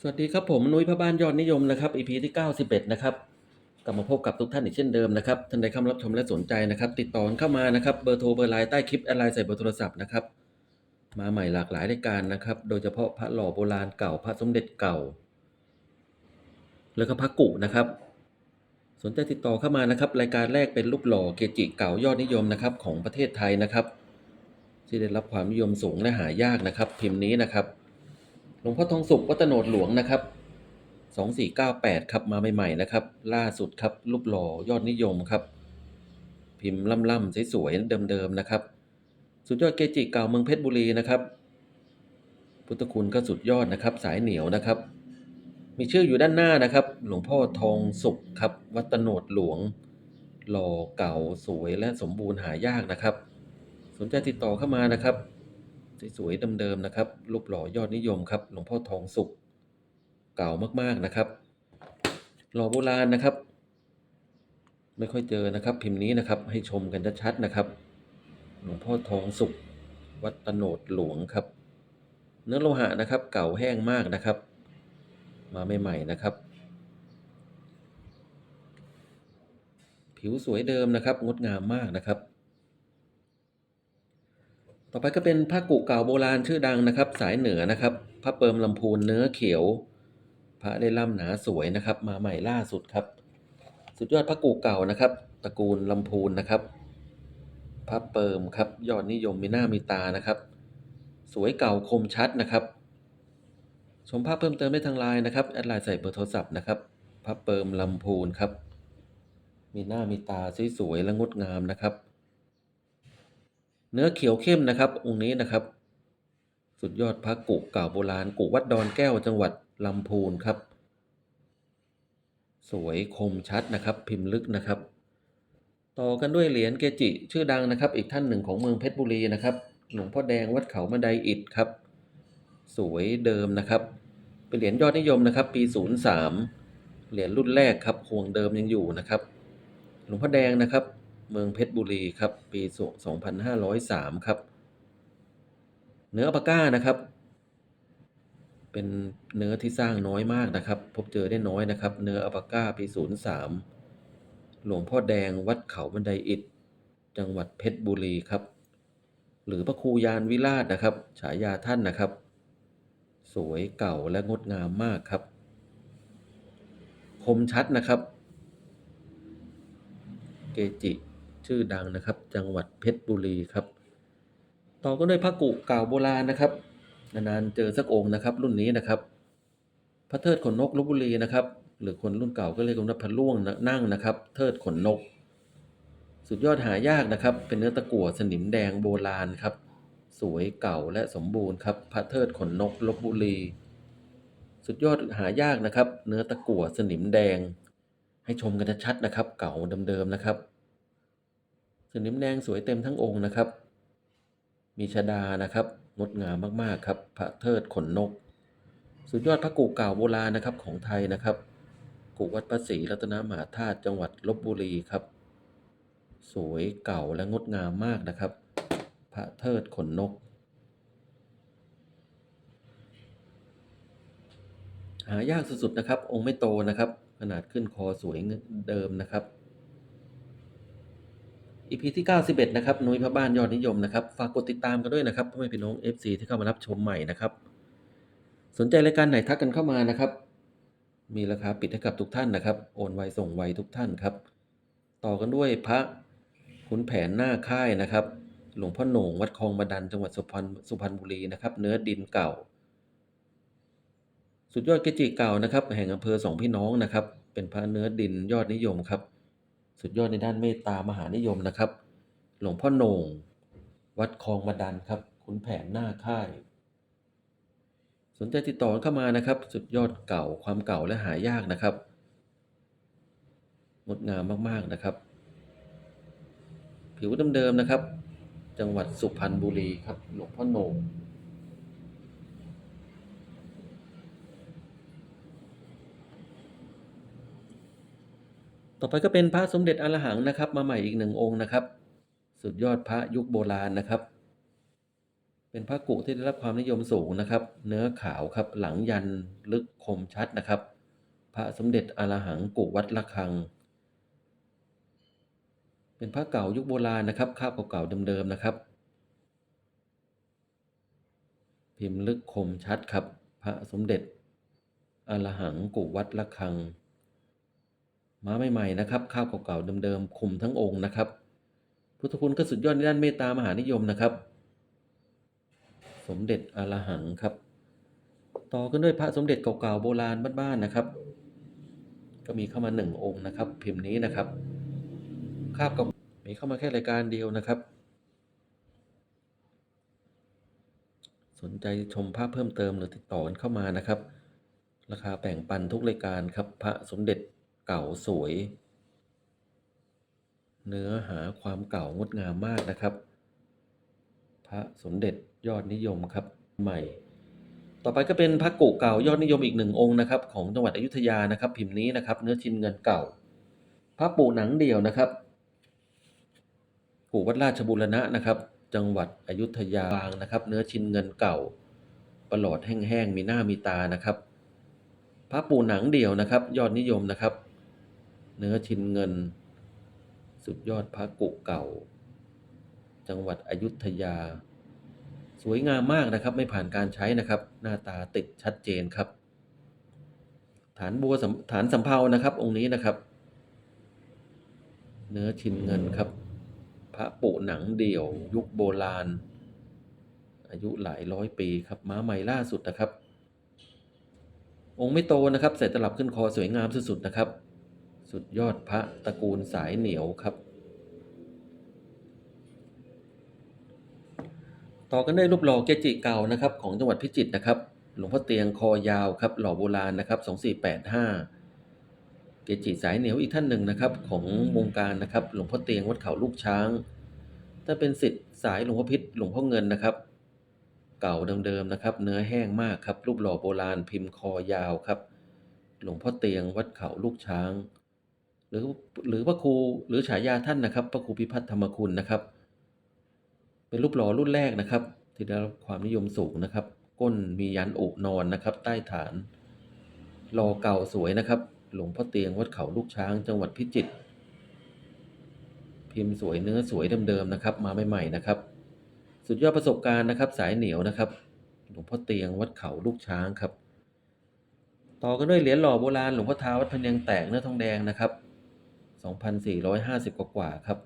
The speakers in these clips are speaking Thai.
สวัสดีครับผมนุ้ยพระบ้านยอดนิยมนะครับ EP ที่ 91 นะครับกลับมาพบกับทุกท่านอีกเช่นเดิมนะครับท่านใดเข้ามารับชมและสนใจนะครับ ติดต่อเข้ามานะครับเบอร์โทรเบอร์ไลน์ใต้คลิปแอดไลน์ใส่เบอร์โทรศัพท์นะครับมาใหม่หลากหลายรายการนะครับ โดยเฉพาะพระหล่อโบราณเก่าพระสมเด็จเก่า แล้วก็พระกุนะครับ สนใจติดต่อเข้ามานะครับ รายการแรกเป็นรูปหล่อเกจิเก่ายอดนิยมนะครับของประเทศไทยนะครับ ที่ได้รับความนิยมสูงและหายากนะครับ พิมพ์นี้นะครับ ลวงพ่อทองสุขวัดโตโนดหลวงนะครับ2498ครับมาใหม่ๆนะครับ ล่าสุดครับรูปหล่อยอดนิยมครับ พิมพ์ล่ำๆสวยๆเดิมๆนะครับ สุดยอดเกจิเก่าเมืองเพชรบุรีนะครับ พุทธคุณก็สุดยอดนะครับ สายเหนียวนะครับ มีชื่ออยู่ด้านหน้านะครับ หลวงพ่อทองสุขครับ วัดโตโนดหลวง หล่อเก่าสวยและสมบูรณ์หายากนะครับ สนใจติดต่อเข้ามานะครับ สวยๆเดิมๆนะครับรูปหล่อยอดนิยมครับหลวงพ่อทองสุขเก่ามากๆนะครับหล่อโบราณนะครับ ไม่ค่อยเจอนะครับ พิมพ์นี้นะครับให้ชมกันชัดๆนะครับ หลวงพ่อทองสุขวัดตโนดหลวงครับ เนื้อโลหะนะครับ เก่าแห้งมากนะครับ มาใหม่ๆนะครับ ผิวสวยเดิมนะครับ งดงามมากนะครับ ต่อไปก็เป็นพระกุเก่าโบราณชื่อดังนะครับ สายเหนือนะครับพระเปิมลำพูนเนื้อเขียวพระได้ล่ำหนาสวยนะครับ มาใหม่ล่าสุดครับ สุดยอดพระกุเก่านะครับ ตระกูลลำพูนนะครับพระเปิมครับ ยอดนิยมมีหน้ามีตานะครับ สวยเก่าคมชัดนะครับ ชมภาพเพิ่มเติมได้ทางไลน์นะครับแอดไลน์ใส่เบอร์โทรศัพท์นะครับพระเปิมลำพูนครับ มีหน้ามีตาสวยๆและงดงามนะครับ เนื้อเขียวเข้มนะครับ องค์นี้นะครับ สุดยอดพระกุเก่าโบราณกุวัดดอนแก้วจังหวัดลำพูนครับ สวยคมชัดนะครับ พิมพ์ลึกนะครับ ต่อกันด้วยเหรียญเกจิ ชื่อดังนะครับ อีกท่านหนึ่งของเมืองเพชรบุรีนะครับ หลวงพ่อแดงวัดเขาบันไดอิฐครับ สวยเดิมนะครับ เป็นเหรียญยอดนิยมนะครับ ปี 03 เหรียญรุ่นแรกครับห่วงเดิมยังอยู่นะครับ หลวงพ่อแดงนะครับ เมืองเพชรบุรีครับ ปี 2503 ครับ เนื้ออปาก้านะครับ เป็นเนื้อที่สร้างน้อยมากนะครับ พบเจอได้น้อยนะครับ เนื้ออัปปาก้าปี 03 หลวงพ่อแดงวัดเขาบันไดอิฐจังหวัดเพชรบุรีครับ หรือพระครูยานวิราชนะครับ ฉายาท่านนะครับ สวยเก่าและงดงามมากครับ คมชัดนะครับ เกจิ ชื่อดังนะครับ จังหวัดเพชรบุรีครับ ต่อก็ด้วยพระกุเก่าโบราณนะครับ นานๆเจอสักองค์นะครับ รุ่นนี้นะครับ พระเทิดขนนกลบบุรีนะครับ หรือคนรุ่นเก่าก็เรียกว่าพระล่วงนั่งนะครับ เทิดขนนก สุดยอดหายากนะครับ เป็นเนื้อตะกั่วสนิมแดงโบราณครับ สวยเก่าและสมบูรณ์ครับพระเทิดขนนกลบบุรีสุดยอดหายากนะครับ เนื้อตะกั่วสนิมแดง ให้ชมกันชัดนะครับ เก่าเดิมๆนะครับ สนิมแดงสวยเต็มทั้งองค์นะครับ มีชดานะครับงดงามมากๆครับ พระเทิดขนนก สุดยอดพระกูเก่าโบราณนะครับของไทยนะครับกูวัดพระศรีรัตนมหาธาตุจังหวัดลบบุรีครับ สวยเก่าและงดงามมากนะครับ พระเทิดขนนกหายากสุดๆนะครับ องค์ไม่โตนะครับ ขนาดขึ้นคอสวยเดิมนะครับ อีพีที่ 91 นะครับนุ้ยพระบ้านยอดนิยมนะครับ ฝากกดติดตามกันด้วยนะครับพ่อแม่พี่น้อง FC ที่เข้ามารับชมใหม่นะครับ สนใจรายการไหนทักกันเข้ามานะครับ มีราคาปิดให้กับทุกท่านนะครับ โอนไวส่งไวทุกท่านครับ ต่อกันด้วยพระขุนแผนหน้าค่ายนะครับ หลวงพ่อโหน่งวัดคลองบาดันจังหวัดสุพรรณสุพรรณบุรีนะครับ เนื้อดินเก่า สุดยอดเกจิเก่านะครับ แห่งอำเภอสองพี่น้องนะครับ เป็นพระเนื้อดินยอดนิยมครับ สุดยอดในด้านเมตตามหานิยมนะครับ หลวงพ่อโหน่ง วัดคลองบาดันครับขุนแผนหน้าค่าย สนใจติดต่อเข้ามานะครับ สุดยอดเก่าความเก่าและหายากนะครับงดงามมากๆนะครับ ผิวเดิมๆนะครับ จังหวัดสุพรรณบุรีครับ หลวงพ่อโหน่ง ต่อไปก็เป็นพระสมเด็จอรหังนะครับ มาใหม่อีกหนึ่งองค์นะครับ สุดยอดพระยุคโบราณนะครับ เป็นพระกุที่ได้รับความนิยมสูงนะครับ เนื้อขาวครับหลังยันลึกคมชัดนะครับ พระสมเด็จอรหังกุวัดระฆัง เป็นพระเก่ายุคโบราณนะครับคาบเก่าๆเดิมๆนะครับ พิมพ์ลึกคมชัดครับ พระสมเด็จอรหังกุวัดระฆัง ม้าใหม่ๆนะครับ ข้าวเก่าๆเดิมๆคุมทั้งองค์นะครับ พุทธคุณก็สุดยอดในด้านเมตตามหานิยมนะครับ สมเด็จอรหังครับ ต่อกันด้วยพระสมเด็จเก่าๆโบราณบ้านๆนะครับ ก็มีเข้ามาหนึ่งองค์นะครับ พิมพ์นี้นะครับคาบกับมีเข้ามาแค่รายการเดียวนะครับสนใจชมภาพเพิ่มเติมหรือติดต่อกันเข้ามานะครับ ราคาแบ่งปันทุกรายการครับ พระสมเด็จ เก่าสวย เนื้อหาความเก่างดงามมากนะครับ พระสมเด็จยอดนิยมครับใหม่ ต่อไปก็เป็นพระกุเก่ายอดนิยมอีกหนึ่งองค์นะครับ ของจังหวัดอยุธยานะครับ พิมพ์นี้นะครับ เนื้อชิ้นเงินเก่า พระปู่หนังเดี่ยวนะครับปู่วัดราชบุรณะนะครับ จังหวัดอยุธยาบางนะครับ เนื้อชิ้นเงินเก่าประหลอดแห้งๆมีหน้ามีตานะครับพระปู่หนังเดี่ยวนะครับ ยอดนิยมนะครับ เนื้อชินเงิน สุดยอดพระกุเก่า จังหวัดอยุธยา สวยงามมากนะครับ ไม่ผ่านการใช้นะครับ หน้าตาติดชัดเจนครับ ฐานบัวฐานสำเภานะครับ องค์นี้นะครับ เนื้อชินเงินครับ พระปุหนังเดี่ยว ยุคโบราณ อายุหลายร้อยปีครับ ม้าใหม่ล่าสุดนะครับองค์ไม่โตนะครับ ใส่ตลับขึ้นคอสวยงามสุดๆนะครับ สุดยอดพระตระกูลสายเหนียวครับ ต่อกันได้รูปหล่อเกจิเก่านะครับ ของจังหวัดพิจิตรนะครับ หลวงพ่อเตียงคอยาวครับ หล่อโบราณนะครับ 2485 เกจิสายเหนียวอีกท่านหนึ่งนะครับ ของวงการนะครับ หลวงพ่อเตียงวัดเขาลูกช้าง ถ้าเป็นสิทธิ์สายหลวงพ่อพิษหลวงพ่อเงินนะครับ เก่าเดิมๆนะครับ เนื้อแห้งมากครับ รูปหล่อโบราณพิมพ์คอยาวครับหลวงพ่อเตียงวัดเขาลูกช้าง หรือหรือพระครูหรือฉายาท่านนะครับ พระครูพิพัฒน์ธรรมคุณนะครับ เป็นรูปหล่อรุ่นแรกนะครับ ที่ได้รับความนิยมสูงนะครับ ก้นมียันอุนอนนะครับ ใต้ฐานหล่อเก่าสวยนะครับ หลวงพ่อเตียงวัดเขาลูกช้าง จังหวัดพิจิตรพิมพ์สวยเนื้อสวยเดิมๆนะครับ มาใหม่ๆนะครับ สุดยอดประสบการณ์นะครับ สายเหนียวนะครับ หลวงพ่อเตียงวัดเขาลูกช้างครับ ต่อกันด้วยเหรียญหล่อโบราณหลวงพ่อท้าวัดพะเนียงแตกเนื้อทองแดงนะครับ 2,450 กว่าๆครับ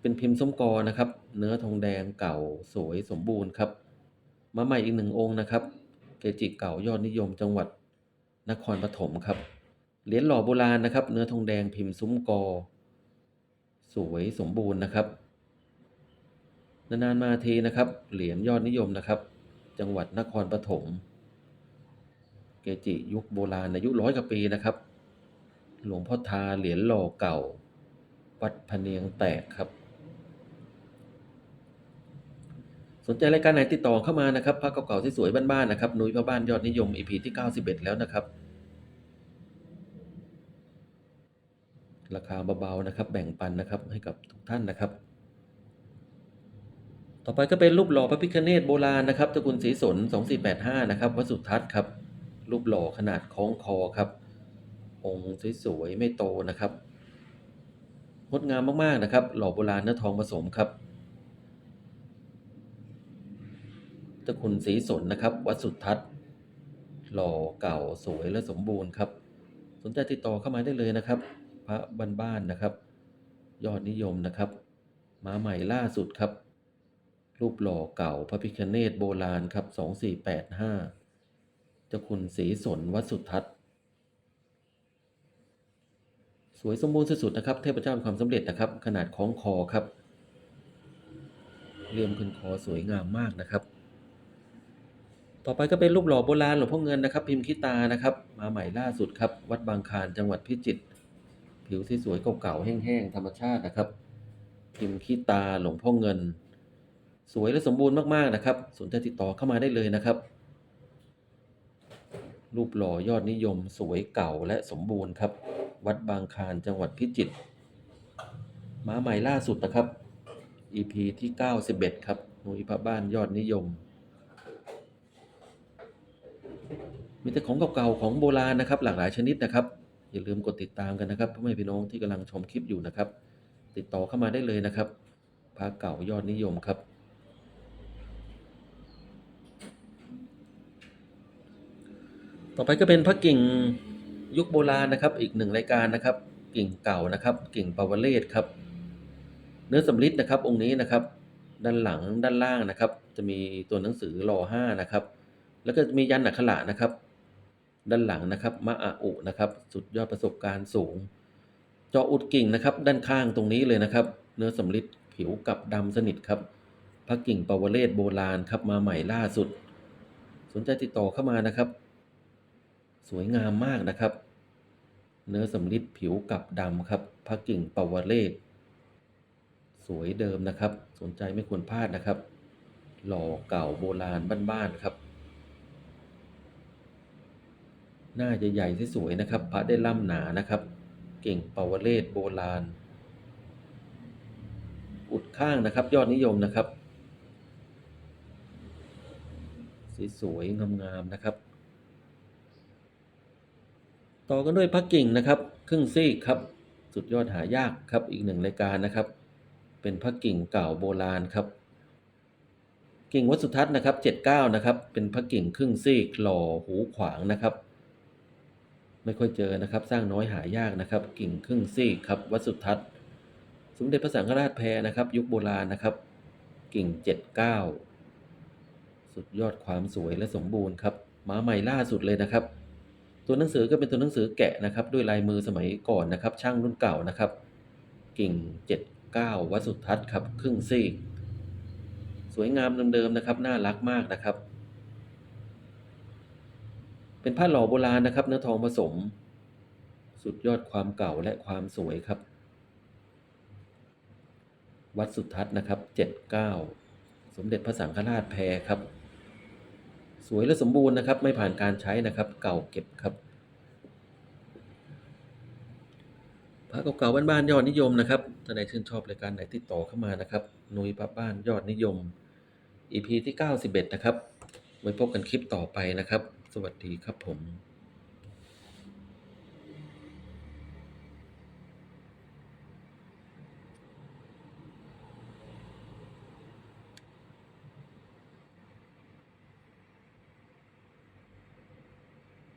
เป็นพิมพ์ส้มกอนะครับ เนื้อทองแดงเก่าสวยสมบูรณ์ครับ มาใหม่อีกหนึ่งองค์นะครับ เกจิเก่ายอดนิยมจังหวัดนครปฐมครับ เหรียญหล่อโบราณนะครับ เนื้อทองแดงพิมพ์ซุ้มกอ สวยสมบูรณ์นะครับนานๆมาทีนะครับ เหรียญยอดนิยมนะครับ จังหวัดนครปฐม เกจิยุคโบราณอายุร้อยกว่าปีนะครับ หลวงพ่อทาเหรียญหล่อเก่า วัดพเนียงแตกครับ สนใจรายการไหนติดต่อเข้ามานะครับพระเก่าๆที่สวยบ้านๆนะครับนุ้ยพระบ้านยอดนิยม EP ที่ 91 แล้วนะครับ ราคาเบาๆนะครับ แบ่งปันนะครับให้กับทุกท่านนะครับ ต่อไปก็เป็นรูปหล่อพระพิฆเนศโบราณนะครับตระกูลศรีสน2485นะครับวัดสุทัศน์ครับรูปหล่อขนาดคล้องคอครับ องค์สวยๆไม่โตนะครับ งดงามมากๆนะครับ หล่อโบราณเนื้อทองผสมครับเจ้าคุณศรีสนนะครับ วัดสุทัศน์หล่อเก่าสวยและสมบูรณ์ครับ สนใจติดต่อเข้ามาได้เลยนะครับ พระบ้านๆนะครับ ยอดนิยมนะครับมาใหม่ล่าสุดครับ รูปหล่อเก่าพระพิฆเนศโบราณครับ 2485 เจ้าคุณศรีสนวัดสุทัศน์ ส วยสมบูรณ์สุดๆนะครับ เทพเจ้าแห่งความสำเร็จนะครับ ขนาดคล้องคอครับเรียมขึ้นคอสวยงามมากนะครับ ต่อไปก็เป็นรูปหล่อโบราณหลวงพ่อเงินนะครับ พิมพ์ขี้ตานะครับ มาใหม่ล่าสุดครับ วัดบางคานจังหวัดพิจิตรผิวที่สวยเก่าๆแห้งๆธรรมชาตินะครับ พิมพ์ขี้ตาหลวงพ่อเงิน สวยและสมบูรณ์มากๆนะครับ สนใจติดต่อเข้ามาได้เลยนะครับ รูปหล่อยอดนิยมสวยเก่าและสมบูรณ์ครับ วัดบางคลานจังหวัดพิจิตรมาใหม่ล่าสุดนะครับ EP ที่ 91 ครับหนุ่ยพระบ้านยอดนิยม มีแต่ของเก่าๆของโบราณนะครับ หลากหลายชนิดนะครับ อย่าลืมกดติดตามกันนะครับพ่อแม่พี่น้องที่กำลังชมคลิปอยู่นะครับ ติดต่อเข้ามาได้เลยนะครับพระเก่ายอดนิยมครับต่อไปก็เป็นพระกิ่ง ยุคโบราณนะครับ อีกหนึ่งรายการนะครับ กิ่งเก่านะครับกิ่งปาวเลศครับ เนื้อสำริดนะครับ องค์นี้นะครับ ด้านหลังด้านล่างนะครับ จะมีตัวหนังสือรอห้านะครับ แล้วก็มียันอักขระนะครับ ด้านหลังนะครับมะอาอุนะครับ สุดยอดประสบการณ์สูง เจาะอุดกิ่งนะครับ ด้านข้างตรงนี้เลยนะครับ เนื้อสำริดผิวกับดำสนิทครับพระกิ่งปาวเลศโบราณครับมาใหม่ล่าสุด สนใจติดต่อเข้ามานะครับ สวยงามมากนะครับ เนื้อสำริดผิวกับดำครับพระกิ่งปวเลศสวยเดิมนะครับ สนใจไม่ควรพลาดนะครับ หล่อเก่าโบราณบ้านๆครับ หน้าใหญ่ๆที่สวยนะครับ พระได้ล่ำหนานะครับ เก่งปวเลศโบราณ อุดข้างนะครับ ยอดนิยมนะครับสสวยๆงามๆนะครับ ต่อกันด้วยพระกิ่งนะครับ ครึ่งซีกครับ สุดยอดหายากครับอีกหนึ่งรายการนะครับ เป็นพระกิ่งเก่าโบราณครับ กิ่งวัสุทัศน์นะครับ79นะครับ เป็นพระกิ่งครึ่งซีกหล่อหูขวางนะครับ ไม่ค่อยเจอนะครับ สร้างน้อยหายากนะครับ กิ่งครึ่งซีกครับวัสุทัศน์สมเด็จพระสังฆราชแพรนะครับ ยุคโบราณนะครับ กิ่ง 79 สุดยอดความสวยและสมบูรณ์ครับมาใหม่ล่าสุดเลยนะครับ ตัวหนังสือก็เป็นตัวหนังสือแกะนะครับด้วยลายมือสมัยก่อนนะครับ ช่างรุ่นเก่านะครับ กิ่ง 79 วัดสุทัศน์ครับครึ่งซีก สวยงามเดิมๆนะครับ น่ารักมากนะครับ เป็นผ้าหล่อโบราณนะครับ เนื้อทองผสม สุดยอดความเก่าและความสวยครับ วัดสุทัศน์นะครับ 79 สมเด็จพระสังฆราชแพรครับ สวยและสมบูรณ์นะครับ ไม่ผ่านการใช้นะครับ เก่าเก็บครับพระเก่าๆบ้านๆยอดนิยมนะครับท่านใดชื่นชอบรายการไหนติดต่อเข้ามานะครับนุยพระบ้านยอดนิยม EP ที่91นะครับไว้พบกันคลิปต่อไปนะครับ สวัสดีครับผม